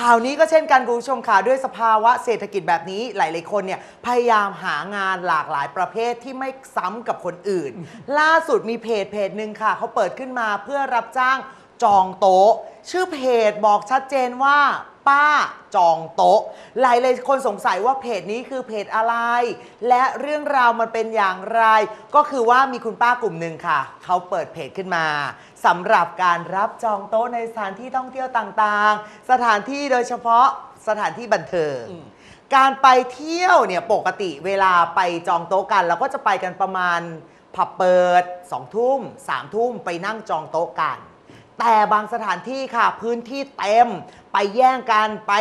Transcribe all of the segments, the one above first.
ข่าวนี้ก็เช่นกันคุณผู้ชมค่ะด้วยสภาวะเศรษฐกิจแบบนี้หลาย ๆ คนเนี่ยพยายามหางานหลากหลายประเภทที่ไม่ซ้ำกับคนอื่น ล่าสุดมีเพจเพจหนึ่งค่ะเขาเปิดขึ้นมาเพื่อรับจ้างจองโต๊ะ ชื่อเพจบอกชัดเจนว่า ป้าจองโต๊ะ หลายเลยคนสงสัยว่าเพจนี้คือเพจอะไร และเรื่องราวมันเป็นอย่างไร ก็คือว่ามีคุณป้ากลุ่มหนึ่งค่ะ เขาเปิดเพจขึ้นมาสำหรับการรับจองโต๊ะในสถานที่ท่องเที่ยวต่างๆ สถานที่โดยเฉพาะสถานที่บันเทิงการไปเที่ยวเนี่ยปกติเวลาไปจองโต๊ะกันเราก็จะไปกันประมาณผับเปิด2ทุ่ม3ทุ่มไปนั่งจองโต๊ะกัน แต่บางสถานที่ค่ะพื้นที่เต็ม ไปแย่งกันไป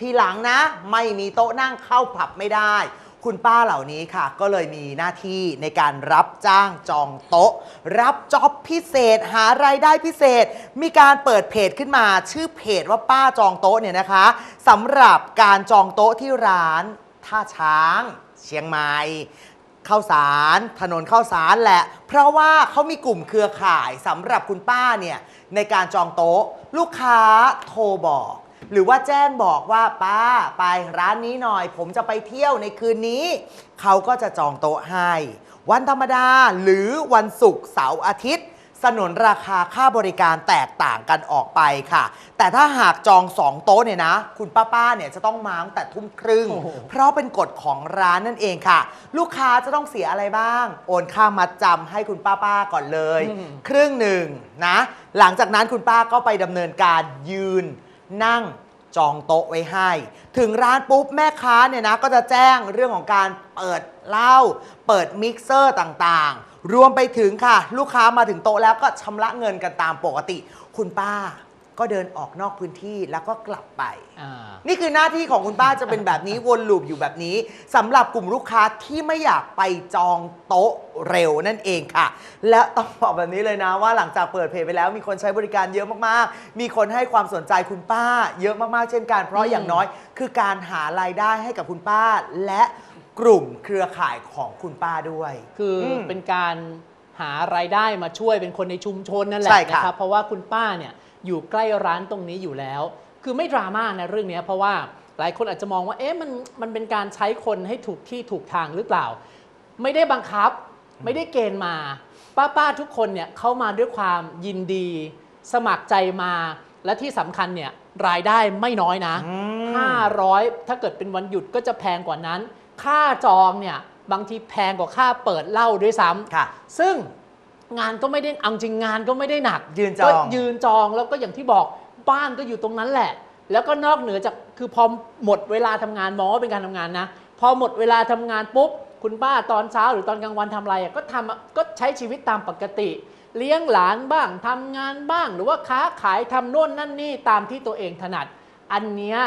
ทีหลังนะ ไม่มีโต๊ะนั่งเข้าผับไม่ได้ คุณป้าเหล่านี้ค่ะ ก็เลยมีหน้าที่ในการรับจ้างจองโต๊ะ รับจ็อบพิเศษหารายได้พิเศษ มีการเปิดเพจขึ้นมา ชื่อเพจว่าป้าจองโต๊ะเนี่ยนะคะสำหรับการจองโต๊ะที่ร้านท่าช้าง เชียงใหม่ ข้าวสารถนนข้าวสารแหละ เพราะว่าเขามีกลุ่มเครือข่ายสำหรับคุณป้าเนี่ยในการจองโต๊ะ ลูกค้าโทรบอก หรือว่าแจ้งบอกว่าป้าไปร้านนี้หน่อย ผมจะไปเที่ยวในคืนนี้ เขาก็จะจองโต๊ะให้ วันธรรมดาหรือวันศุกร์เสาร์อาทิตย์ สนนราคาค่าบริการแตกต่างกันออกไปค่ะ แต่ถ้าหากจอง 2 โต๊ะเนี่ยนะ คุณป้าๆเนี่ยจะต้องมาตั้งแต่ทุ่มครึ่งโอ้โหเพราะเป็นกฎของร้านนั่นเองค่ะ ลูกค้าจะต้องเสียอะไรบ้าง โอนค่ามัดจำให้คุณป้าๆก่อนเลย ครึ่งหนึ่งนะ หลังจากนั้นคุณป้าก็ไปดำเนินการยืนนั่ง จองโต๊ะไว้ให้ ถึงร้านปุ๊บแม่ค้าเนี่ยนะ ก็จะแจ้งเรื่องของการเปิดเหล้าเปิดมิกเซอร์ต่างๆ รวมไปถึงค่ะ ลูกค้ามาถึงโต๊ะแล้วก็ชำระเงินกันตามปกติ คุณป้า ก็เดินออกนอกพื้นที่แล้วก็กลับไป อ่า นี่คือหน้าที่ของคุณป้าจะเป็นแบบนี้ วนลูปอยู่แบบนี้สำหรับกลุ่มลูกค้าที่ไม่อยากไปจองโต๊ะเร็วนั่นเองค่ะ และต้องบอกแบบนี้เลยนะว่าหลังจากเปิดเพจไปแล้วมีคนใช้บริการเยอะมากๆ มีคนให้ความสนใจคุณป้า เยอะมากๆ เช่นกันเพราะอืมอย่างน้อย คือการหารายได้ให้กับคุณป้า และกลุ่มเครือข่ายของคุณป้าด้วย คืออมเป็นการหารายได้มาช่วยเป็นคนในชุมชนนั่นแหใช่ละค่ะนะครับเพราะว่าคุณป้าเนี่ย อยู่ใกล้ร้านตรงนี้อยู่แล้ว คือไม่ดราม่านะเรื่องเนี้ยเพราะว่าหลายคนอาจจะมองว่าเอ๊ะมันมันเป็นการใช้คนให้ถูกที่ถูกทางหรือเปล่า ไม่ได้บังคับ ไม่ได้เกณฑ์มา ป้าป้าๆทุกคนเนี่ยเข้ามาด้วยความยินดี สมัครใจมา และที่สำคัญเนี่ยรายได้ไม่น้อยนะอืม500 ถ้าเกิดเป็นวันหยุดก็จะแพงกว่านั้น ค่าจองเนี่ยบางทีแพงกว่าค่าเปิดเหล้าด้วยซ้ำค่ะซึ่ง งานก็ไม่ได้เอาจริงงานก็ไม่ได้หนักยืนจอง ก็ยืนจองแล้วก็อย่างที่บอกบ้านก็อยู่ตรงนั้นแหละ แล้วก็นอกเหนือจากคือพอหมดเวลาทำงานมองว่าเป็นการทำงานนะ พอหมดเวลาทำงานปุ๊บ คุณป้าตอนเช้าหรือตอนกลางวันทำอะไรอะก็ทำก็ใช้ชีวิตตามปกติ เลี้ยงหลานบ้างทำงานบ้าง หรือว่าค้าขายทำโน่นนั่นนี่ตามที่ตัวเองถนัด อันเนี้ย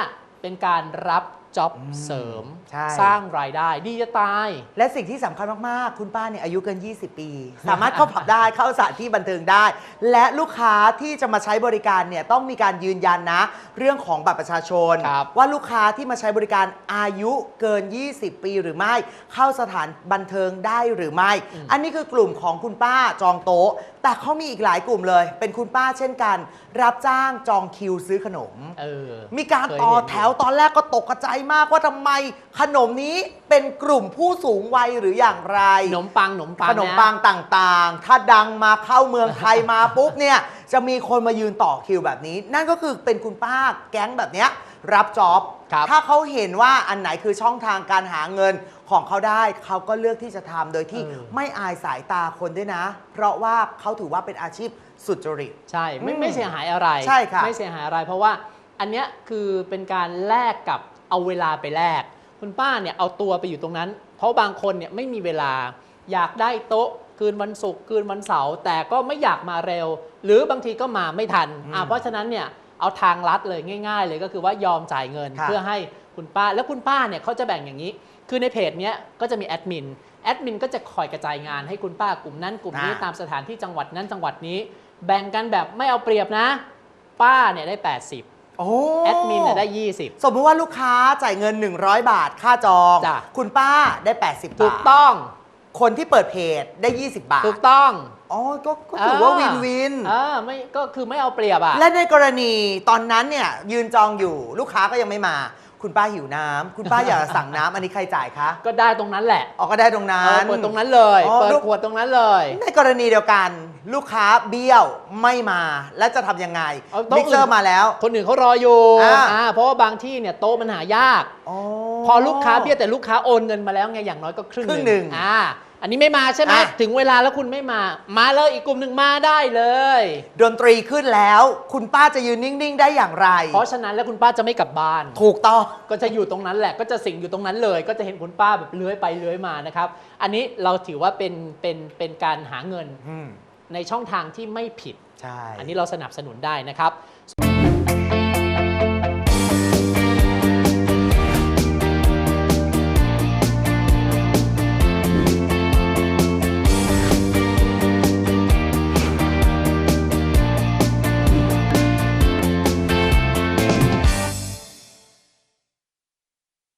เป็นการรับ จ็อบเสริม ใช่ สร้างรายได้ ดีจะตาย และสิ่งที่สำคัญมาก ๆ คุณป้าเนี่ยอายุเกิน 20 ปี สามารถเข้าผับได้เข้าสถานที่บันเทิงได้ และลูกค้าที่จะมาใช้บริการเนี่ยต้องมีการยืนยันนะ เรื่องของบัตรประชาชน ครับ ว่าลูกค้าที่มาใช้บริการอายุเกิน 20 ปีหรือไม่ เข้าสถานบันเทิงได้หรือไม่ อันนี้คือกลุ่มของคุณป้าจองโต๊ะ แต่เขามีอีกหลายกลุ่มเลย เป็นคุณป้าเช่นกัน รับจ้างจองคิวซื้อขนม เออมีการเคยต่อเห็นอยู่ แถวตอนแรกก็ตกกระจายมากว่าทำไมขนมนี้เป็นกลุ่มผู้สูงวัยหรืออย่างไร ขนมปังขนมปังขนมปังต่างๆ ถ้าดังมาเข้าเมืองไทยมาปุ๊บเนี่ย จะมีคนมายืนต่อคิวแบบนี้ นั่นก็คือเป็นคุณป้าแก๊งแบบเนี้ยรับจ็อบ ครับถ้าเขาเห็นว่าอันไหนคือช่องทางการหาเงินของเขาได้ เขาก็เลือกที่จะทำโดยที่เออ ไม่อายสายตาคนด้วยนะ เพราะว่าเขาถือว่าเป็นอาชีพสุจริต ใช่ไม่อืมไม่เสียหายอะไรใช่ค่ะไม่เสียหายอะไร เพราะว่าอันเนี้ยคือเป็นการแลกกับ เอาเวลาไปแลกคุณป้าเนี่ยเอาตัวไปอยู่ตรงนั้น เพราะบางคนเนี่ยไม่มีเวลา อยากได้โต๊ะคืนวันศุกร์คืนวันเสาร์แต่ก็ไม่อยากมาเร็ว หรือบางทีก็มาไม่ทันอะเพราะฉะนั้นเนี่ยเอาทางลัดเลยง่าย ๆ เลยก็คือว่ายอมจ่ายเงินค่ะเพื่อให้คุณป้าแล้วคุณป้าเนี่ยเขาจะแบ่งอย่างนี้ คือในเพจเนี้ยก็จะมีแอดมินแอดมินก็จะคอยกระจายงานให้คุณป้ากลุ่มนั้นกลุ่มนี้อ่าตามสถานที่จังหวัดนั้นจังหวัดนี้ แบ่งกันแบบไม่เอาเปรียบนะ ป้าเนี่ยได้ 80 โอ้แอดมินเนี่ยได้ 20 สมมติว่าลูกค้าจ่ายเงิน 100 บาทค่าจอง จ้ะ คุณป้าได้ 80 บาทถูกต้อง คนที่เปิดเพจได้ 20 บาทถูกต้องอ๋อก็ก็ถือว่าวินอ่าวินอ่าไม่ก็คือไม่เอาเปรียบอะ และในกรณีตอนนั้นเนี่ยยืนจองอยู่ลูกค้าก็ยังไม่มา คุณป้าหิวน้ำคุณป้าอยากจะสั่งน้ำอันนี้ใครจ่ายคะก็ได้ตรงนั้นแหละออกก็ได้ตรงนั้เออน เปิดตรงนั้นเลย อ๋อเปิดลูก ขวดตรงนั้นเลย ในกรณีเดียวกัน ลูกค้าเบี้ยวไม่มา แล้วจะทำยังไงเอาโต๊ะมิกเซออื่ร์น มาแล้ว คนอื่นเขารออยู่อ่า อ่าเพราะว่าบางที่เนี่ยโต๊ะมันหายาก พอลูกค้าเบี้ยแต่ลูกค้าโอนเงินมาแล้วไงอย่างน้อยก็ครึ่งครึ่งหนึ่งอ่า อันนี้ไม่มาใช่ไหมอะ ถึงเวลาแล้วคุณไม่มา มาเลยอีกกลุ่มหนึ่งมาได้เลย ดนตรีขึ้นแล้ว คุณป้าจะยืนนิ่ง ๆ ได้อย่างไร เพราะฉะนั้นแล้วคุณป้าจะไม่กลับบ้าน ถูกต้อง ก็จะอยู่ตรงนั้นแหละ ก็จะสิงอยู่ตรงนั้นเลย ก็จะเห็นคุณป้าแบบเลื้อยไปเลื้อยมานะครับ อันนี้เราถือว่าเป็นเป็นเป็นการหาเงินอืมในช่องทางที่ไม่ผิด ใช่ อันนี้เราสนับสนุนได้นะครับ